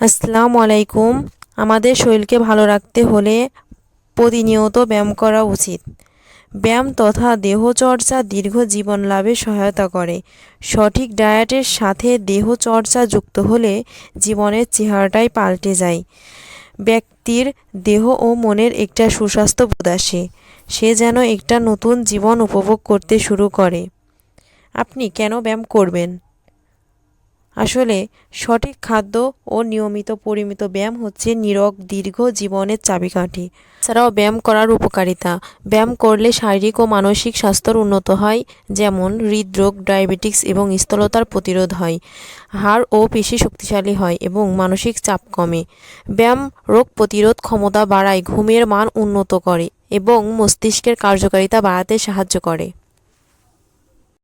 আসসালামু আলাইকুম। আমাদের শরীরকে ভালো রাখতে হলে প্রতিনিয়ত ব্যায়াম করা উচিত। ব্যায়াম তথা দেহচর্চা দীর্ঘ জীবন লাভে সহায়তা করে। সঠিক ডায়েটের সাথে দেহচর্চা যুক্ত হলে জীবনের চেহারাটাই পাল্টে যায়। ব্যক্তির দেহ ও মনের একটা সুস্বাস্থ্য বোধ আসে। সে যেন একটা নতুন জীবন উপভোগ করতে শুরু করে। আপনি কেন ব্যায়াম করবেন? আসলে সঠিক খাদ্য ও নিয়মিত পরিমিত ব্যায়াম হচ্ছে নিরক দীর্ঘ জীবনের চাবিকাঠি। এছাড়াও ব্যায়াম করার উপকারিতা। ব্যায়াম করলে শারীরিক ও মানসিক স্বাস্থ্যর উন্নত হয়, যেমন হৃদরোগ ডায়াবেটিক্স এবং স্থূলতার প্রতিরোধ হয়। হাড় ও পেশি শক্তিশালী হয় এবং মানসিক চাপ কমে। ব্যায়াম রোগ প্রতিরোধ ক্ষমতা বাড়ায়, ঘুমের মান উন্নত করে এবং মস্তিষ্কের কার্যকারিতা বাড়াতে সাহায্য করে।